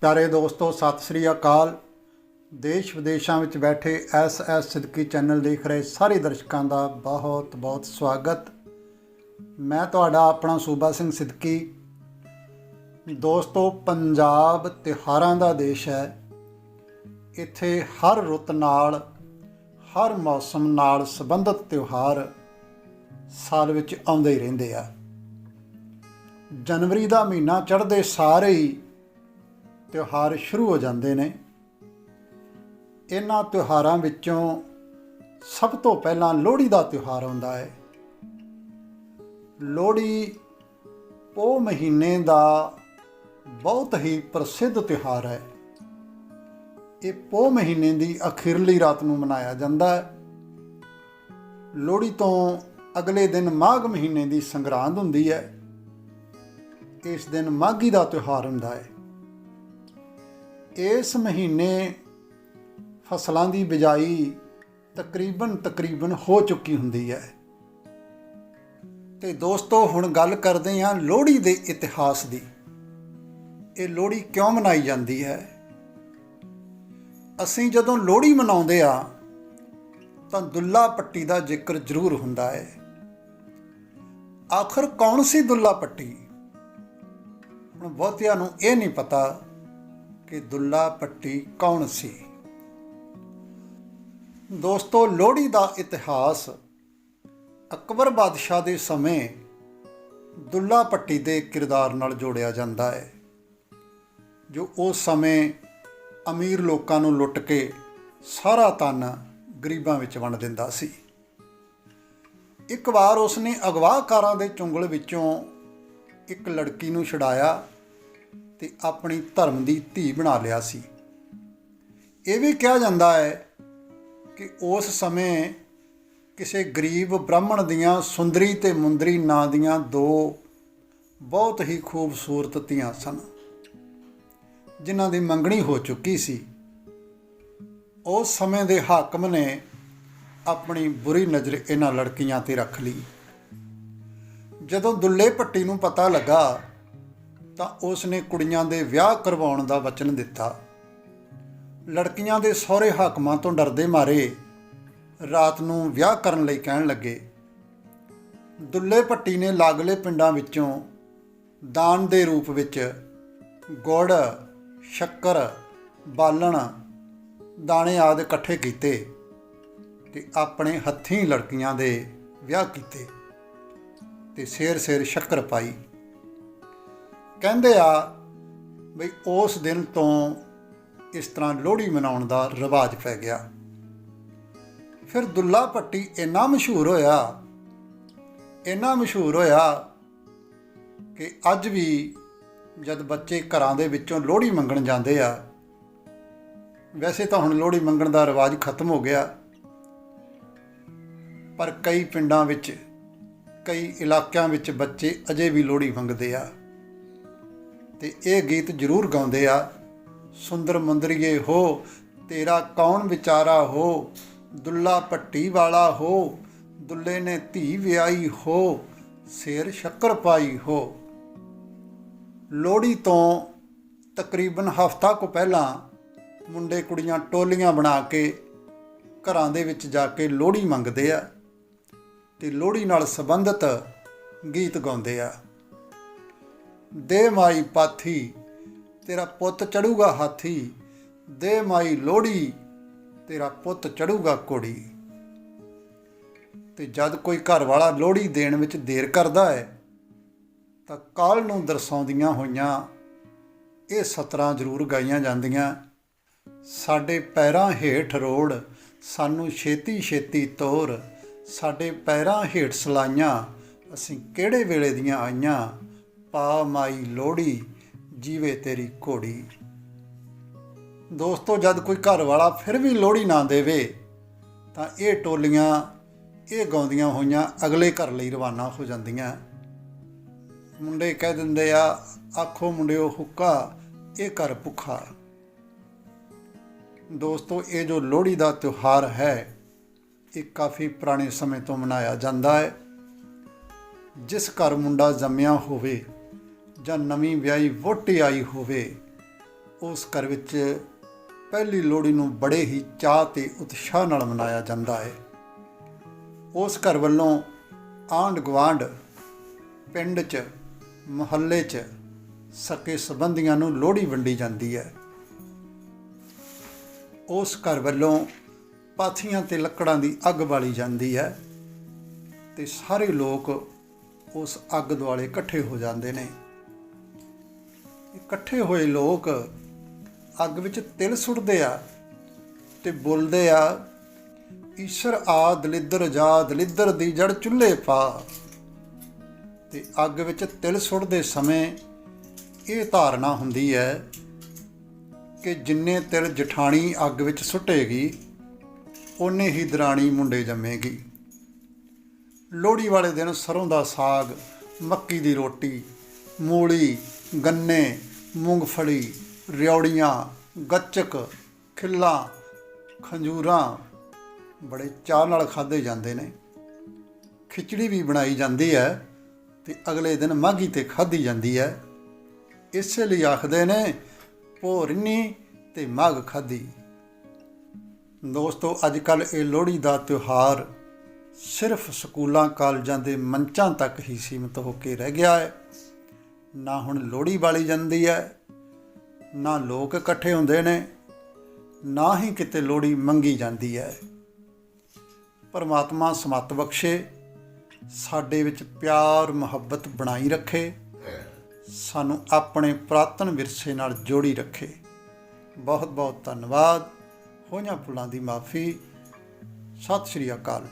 ਪਿਆਰੇ ਦੋਸਤੋ, ਸਤਿ ਸ੍ਰੀ ਅਕਾਲ। ਦੇਸ਼ ਵਿਦੇਸ਼ਾਂ ਵਿੱਚ ਬੈਠੇ ਐਸ ਐਸ ਸਿੱਦਕੀ ਚੈਨਲ ਦੇਖ ਰਹੇ ਸਾਰੇ ਦਰਸ਼ਕਾਂ ਦਾ ਬਹੁਤ ਬਹੁਤ ਸਵਾਗਤ। ਮੈਂ ਤੁਹਾਡਾ ਆਪਣਾ ਸੂਬਾ ਸਿੰਘ ਸਿੱਦਕੀ ਦੋਸਤੋ, ਪੰਜਾਬ ਤਿਉਹਾਰਾਂ ਦਾ ਦੇਸ਼ ਹੈ। ਇੱਥੇ ਹਰ ਰੁੱਤ ਨਾਲ, ਹਰ ਮੌਸਮ ਨਾਲ ਸੰਬੰਧਿਤ ਤਿਉਹਾਰ ਸਾਲ ਵਿੱਚ ਆਉਂਦੇ ਹੀ ਰਹਿੰਦੇ ਆ। ਜਨਵਰੀ ਦਾ ਮਹੀਨਾ ਚੜ੍ਹਦੇ ਸਾਰੇ ਹੀ ਤਿਉਹਾਰ ਸ਼ੁਰੂ ਹੋ ਜਾਂਦੇ ਨੇ। ਇਹਨਾਂ ਤਿਉਹਾਰਾਂ ਵਿੱਚੋਂ ਸਭ ਤੋਂ ਪਹਿਲਾਂ ਲੋਹੜੀ ਦਾ ਤਿਉਹਾਰ ਆਉਂਦਾ ਹੈ। ਲੋਹੜੀ ਪੋ ਮਹੀਨੇ ਦਾ ਬਹੁਤ ਹੀ ਪ੍ਰਸਿੱਧ ਤਿਉਹਾਰ ਹੈ। ਇਹ ਪੋ ਮਹੀਨੇ ਦੀ ਅਖੀਰਲੀ ਰਾਤ ਨੂੰ ਮਨਾਇਆ ਜਾਂਦਾ ਹੈ। ਲੋਹੜੀ ਤੋਂ ਅਗਲੇ ਦਿਨ ਮਾਘ ਮਹੀਨੇ ਦੀ ਸੰਗਰਾਂਦ ਹੁੰਦੀ ਹੈ। ਇਸ ਦਿਨ ਮਾਘੀ ਦਾ ਤਿਉਹਾਰ ਹੁੰਦਾ ਹੈ। ਇਸ ਮਹੀਨੇ ਫਸਲਾਂ ਦੀ ਬਿਜਾਈ ਤਕਰੀਬਨ ਤਕਰੀਬਨ ਹੋ ਚੁੱਕੀ ਹੁੰਦੀ ਹੈ। ਤੇ ਦੋਸਤੋ, ਹੁਣ ਗੱਲ ਕਰਦੇ ਹਾਂ ਲੋਹੜੀ ਦੇ ਇਤਿਹਾਸ ਦੀ। ਇਹ ਲੋਹੜੀ ਕਿਉਂ ਮਨਾਈ ਜਾਂਦੀ ਹੈ? ਅਸੀਂ ਜਦੋਂ ਲੋਹੜੀ ਮਨਾਉਂਦੇ ਆ ਤਾਂ ਦੁੱਲਾ ਪੱਟੀ ਦਾ ਜ਼ਿਕਰ ਜ਼ਰੂਰ ਹੁੰਦਾ ਹੈ। ਆਖਰ ਕੌਣ ਸੀ ਦੁੱਲਾ ਪੱਟੀ? ਹੁਣ ਬਹੁਤਿਆਂ ਨੂੰ ਇਹ ਨਹੀਂ ਪਤਾ ਕਿ ਦੁੱਲਾ ਪੱਟੀ ਕੌਣ ਸੀ? ਦੋਸਤੋ, ਲੋਹੜੀ ਦਾ ਇਤਿਹਾਸ ਅਕਬਰ ਬਾਦਸ਼ਾਹ ਦੇ ਸਮੇਂ ਦੁੱਲਾ ਪੱਟੀ ਦੇ ਕਿਰਦਾਰ ਨਾਲ ਜੋੜਿਆ ਜਾਂਦਾ ਹੈ, ਜੋ ਉਸ ਸਮੇਂ ਅਮੀਰ ਲੋਕਾਂ ਨੂੰ ਲੁੱਟ ਕੇ ਸਾਰਾ ਤਨ ਗਰੀਬਾਂ ਵਿੱਚ ਵੰਡ ਦਿੰਦਾ ਸੀ। ਇੱਕ ਵਾਰ ਉਸਨੇ ਅਗਵਾਹਕਾਰਾਂ ਦੇ ਚੁੰਗਲ ਵਿੱਚੋਂ ਇੱਕ ਲੜਕੀ ਨੂੰ ਛਡਾਇਆ। ਤੇ ਆਪਣੀ ਧਰਮ ਦੀ ਧੀ ਬਣਾ ਲਿਆ ਸੀ। ਇਹ ਵੀ ਕਿਹਾ ਜਾਂਦਾ ਹੈ ਕਿ ਉਸ ਸਮੇਂ ਕਿਸੇ ਗਰੀਬ ਬ੍ਰਾਹਮਣ ਦੀਆਂ ਸੁੰਦਰੀ ਤੇ ਮੁੰਦਰੀ ਨਾਂ ਦੀਆਂ ਦੋ ਬਹੁਤ ਹੀ ਖੂਬਸੂਰਤ ਧੀਆਂ ਸਨ। ਜਿਨ੍ਹਾਂ ਦੀ ਮੰਗਣੀ ਹੋ ਚੁੱਕੀ ਸੀ। ਉਸ ਸਮੇਂ ਦੇ ਹਾਕਮ ਨੇ ਆਪਣੀ ਬੁਰੀ ਨਜ਼ਰ ਇਹਨਾਂ ਲੜਕੀਆਂ ਤੇ ਰੱਖ ਲਈ। ਜਦੋਂ ਦੁੱਲੇ ਭੱਟੀ ਨੂੰ ਪਤਾ ਲੱਗਾ ਤਾਂ ਉਸ ਨੇ ਕੁੜੀਆਂ ਦੇ ਵਿਆਹ ਕਰਵਾਉਣ ਦਾ ਵਚਨ ਦਿੱਤਾ। ਲੜਕੀਆਂ ਦੇ ਸਹੁਰੇ ਹਾਕਮਾਂ ਤੋਂ ਡਰਦੇ ਮਾਰੇ। ਰਾਤ ਨੂੰ ਵਿਆਹ ਕਰਨ ਲਈ ਕਹਿਣ ਲੱਗੇ। ਦੁੱਲੇ ਭੱਟੀ ਨੇ ਲਾਗਲੇ ਪਿੰਡਾਂ ਵਿੱਚੋਂ ਦਾਨ ਦੇ ਰੂਪ ਵਿੱਚ ਗੁੜ, ਸ਼ੱਕਰ, ਬਾਲਣ, ਦਾਣੇ ਆਦਿ ਇਕੱਠੇ ਕੀਤੇ ਤੇ ਆਪਣੇ ਹੱਥੀਂ ਲੜਕੀਆਂ ਦੇ ਵਿਆਹ ਕੀਤੇ ਤੇ ਸੇਰ ਸੇਰ ਸ਼ੱਕਰ ਪਾਈ। ਕਹਿੰਦੇ ਆ ਵੀ ਉਸ ਦਿਨ ਤੋਂ ਇਸ ਤਰ੍ਹਾਂ ਲੋਹੜੀ ਮਨਾਉਣ ਦਾ ਰਿਵਾਜ ਪੈ ਗਿਆ। ਫਿਰ ਦੁੱਲਾ ਪੱਟੀ ਇੰਨਾ ਮਸ਼ਹੂਰ ਹੋਇਆ, ਇੰਨਾ ਮਸ਼ਹੂਰ ਹੋਇਆ ਕਿ ਅੱਜ ਵੀ ਜਦ ਬੱਚੇ ਘਰਾਂ ਦੇ ਵਿੱਚੋਂ ਲੋਹੜੀ ਮੰਗਣ ਜਾਂਦੇ ਆ, ਵੈਸੇ ਤਾਂ ਹੁਣ ਲੋਹੜੀ ਮੰਗਣ ਦਾ ਰਿਵਾਜ ਖਤਮ ਹੋ ਗਿਆ, ਪਰ ਕਈ ਪਿੰਡਾਂ ਵਿੱਚ, ਕਈ ਇਲਾਕਿਆਂ ਵਿੱਚ ਬੱਚੇ ਅਜੇ ਵੀ ਲੋਹੜੀ ਮੰਗਦੇ ਆ। ਤੇ ਇਹ ਗੀਤ ਜ਼ਰੂਰ ਗਾਉਂਦੇ ਆ। ਸੁੰਦਰ ਮੁੰਦਰੀਏ ਹੋ, ਤੇਰਾ ਕੌਣ ਵਿਚਾਰਾ ਹੋ? ਦੁੱਲਾ ਪੱਟੀ ਵਾਲਾ ਹੋ, ਦੁੱਲੇ ਨੇ ਧੀ ਵਿਆਹੀ ਹੋ, ਸੇਰ ਸ਼ੱਕਰ ਪਾਈ ਹੋ। ਲੋਹੜੀ ਤੋਂ ਤਕਰੀਬਨ ਹਫ਼ਤਾ ਕੁ ਪਹਿਲਾਂ ਮੁੰਡੇ ਕੁੜੀਆਂ ਟੋਲੀਆਂ ਬਣਾ ਕੇ ਘਰਾਂ ਦੇ ਵਿੱਚ ਜਾ ਕੇ ਲੋਹੜੀ ਮੰਗਦੇ ਆ ਤੇ ਲੋਹੜੀ ਨਾਲ ਸੰਬੰਧਿਤ ਗੀਤ ਗਾਉਂਦੇ ਆ। ਦੇ ਮਾਈ ਪਾਥੀ, ਤੇਰਾ ਪੁੱਤ ਚੜੂਗਾ ਹਾਥੀ, ਦੇ ਮਾਈ ਲੋਹੜੀ, ਤੇਰਾ ਪੁੱਤ ਚੜੂਗਾ ਕੋੜੀ ਤੇ ਜਦ ਕੋਈ ਘਰ ਵਾਲਾ ਲੋਹੜੀ ਦੇਣ ਵਿੱਚ ਦੇਰ ਕਰਦਾ ਹੈ, ਤਾਂ ਕਾਲ ਨੂੰ ਦਰਸਾਉਂਦੀਆਂ ਹੋਈਆਂ ਇਹ ਸਤਰਾਂ ਜ਼ਰੂਰ ਗਾਈਆਂ ਜਾਂਦੀਆਂ, ਸਾਡੇ ਪੈਰਾਂ ਹੇਠ ਰੋੜ, ਸਾਨੂੰ ਛੇਤੀ ਛੇਤੀ ਤੋਰ, ਸਾਡੇ ਪੈਰਾਂ ਹੇਠ ਸਲਾਈਆਂ, ਅਸੀਂ ਕਿਹੜੇ ਵੇਲੇ ਦੀਆਂ ਆਈਆਂ? ਪਾ ਮਾਈ ਲੋੜੀ ਜੀਵੇ ਤੇਰੀ ਘੋੜੀ। ਦੋਸਤੋ, ਜਦ ਕੋਈ ਘਰ ਵਾਲਾ ਫਿਰ ਵੀ ਲੋੜੀ ਨਾ ਦੇਵੇ, ਤਾਂ ਇਹ ਟੋਲੀਆਂ, ਇਹ ਗਾਉਂਦੀਆਂ ਹੋਈਆਂ ਅਗਲੇ ਘਰ ਲਈ ਰਵਾਨਾ ਹੋ ਜਾਂਦੀਆਂ। ਮੁੰਡੇ ਕਹਿ ਦਿੰਦੇ ਆ, ਆਖੋ ਮੁੰਡਿਓ, ਹੁੱਕਾ, ਇਹ ਘਰ ਭੁੱਖਾ। ਦੋਸਤੋ, ਇਹ ਜੋ ਲੋਹੜੀ ਦਾ ਤਿਉਹਾਰ ਹੈ, ਇਹ ਕਾਫੀ ਪੁਰਾਣੇ ਸਮੇਂ ਤੋਂ ਮਨਾਇਆ ਜਾਂਦਾ ਹੈ। ਜਿਸ ਘਰ ਮੁੰਡਾ ਜੰਮਿਆ ਹੋਵੇ ਜਾਂ ਨਵੀਂ ਵਿਆਹੀ ਵੋਟੀ ਆਈ ਹੋਵੇ, ਉਸ ਘਰ ਵਿੱਚ ਪਹਿਲੀ ਲੋਹੜੀ ਨੂੰ ਬੜੇ ਹੀ ਚਾਅ ਤੇ ਉਤਸ਼ਾਹ ਨਾਲ ਮਨਾਇਆ ਜਾਂਦਾ ਹੈ। ਉਸ ਘਰ ਵੱਲੋਂ ਆਂਢ ਗੁਆਂਢ, ਪਿੰਡ 'ਚ, ਮੁਹੱਲੇ 'ਚ ਸਕੇ ਸੰਬੰਧੀਆਂ ਨੂੰ ਲੋਹੜੀ ਵੰਡੀ ਜਾਂਦੀ ਹੈ। ਉਸ ਘਰ ਵੱਲੋਂ ਪਾਥੀਆਂ ਤੇ ਲੱਕੜਾਂ ਦੀ ਅੱਗ ਬਾਲੀ ਜਾਂਦੀ ਹੈ ਤੇ ਸਾਰੇ ਲੋਕ ਉਸ ਅੱਗ ਦੁਆਲੇ ਇਕੱਠੇ ਹੋ ਜਾਂਦੇ ਨੇ। ਇਕੱਠੇ ਹੋਏ ਲੋਕ ਅੱਗ ਵਿੱਚ ਤਿਲ ਸੁੱਟਦੇ ਆ ਤੇ ਬੋਲਦੇ ਆ, ਈਸ਼ਰ ਆ ਦਲਿੱਦਰ ਜਾ ਦਲਿੱਦਰ ਦੀ ਜੜ ਚੁੱਲ੍ਹੇ ਪਾ। ਤੇ ਅੱਗ ਵਿੱਚ ਤਿਲ ਸੁੱਟਦੇ ਸਮੇਂ ਇਹ ਧਾਰਨਾ ਹੁੰਦੀ ਹੈ ਕਿ ਜਿੰਨੇ ਤਿਲ ਜਠਾਣੀ ਅੱਗ ਵਿੱਚ ਸੁੱਟੇਗੀ, ਓਨੇ ਹੀ ਦਰਾਣੀ ਮੁੰਡੇ ਜੰਮੇਗੀ। ਲੋਹੜੀ ਵਾਲੇ ਦਿਨ ਸਰੋਂ ਦਾ ਸਾਗ, ਮੱਕੀ ਦੀ ਰੋਟੀ, ਮੂਲੀ ਗੰਨੇ, ਮੂੰਗਫਲੀ ਰਿਉੜੀਆਂ ਗੱਚਕ, ਖਿੱਲਾਂ, ਖੰਜੂਰਾਂ ਬੜੇ ਚਾਅ ਨਾਲ ਖਾਦੇ ਜਾਂਦੇ ਨੇ। ਖਿਚੜੀ ਵੀ ਬਣਾਈ ਜਾਂਦੀ ਹੈ ਤੇ ਅਗਲੇ ਦਿਨ ਮਾਘੀ ਤੇ ਖਾਧੀ ਜਾਂਦੀ ਹੈ। ਇਸੇ ਲਈ ਆਖਦੇ ਨੇ ਭੋਰਨੀ ਤੇ ਮਾਘ ਖਾਧੀ। ਦੋਸਤੋ ਅੱਜ ਕੱਲ ਇਹ ਲੋਹੜੀ ਦਾ ਤਿਉਹਾਰ ਸਿਰਫ ਸਕੂਲਾਂ, ਕਾਲਜਾਂ ਦੇ ਮੰਚਾਂ ਤੱਕ ਹੀ ਸੀਮਿਤ ਹੋ ਕੇ ਰਹਿ ਗਿਆ ਹੈ। ਨਾ ਹੁਣ ਲੋਹੜੀ ਬਾਲੀ ਜਾਂਦੀ ਹੈ ਨਾ ਲੋਕ ਇਕੱਠੇ ਹੁੰਦੇ ਨੇ, ਨਾ ਹੀ ਕਿਤੇ ਲੋਹੜੀ ਮੰਗੀ ਜਾਂਦੀ ਹੈ ਪਰਮਾਤਮਾ ਸਮਤ ਬਖਸ਼ੇ, ਸਾਡੇ ਵਿੱਚ ਪਿਆਰ, ਮੁਹੱਬਤ ਬਣਾਈ ਰੱਖੇ, ਸਾਨੂੰ ਆਪਣੇ ਪ੍ਰਾਤਨ ਵਿਰਸੇ ਨਾਲ ਜੋੜੀ ਰੱਖੇ। ਬਹੁਤ ਬਹੁਤ ਧੰਨਵਾਦ। ਹੋਈਆਂ ਭੁੱਲਾਂ ਦੀ ਮਾਫੀ। ਸਤਿ ਸ਼੍ਰੀ ਅਕਾਲ।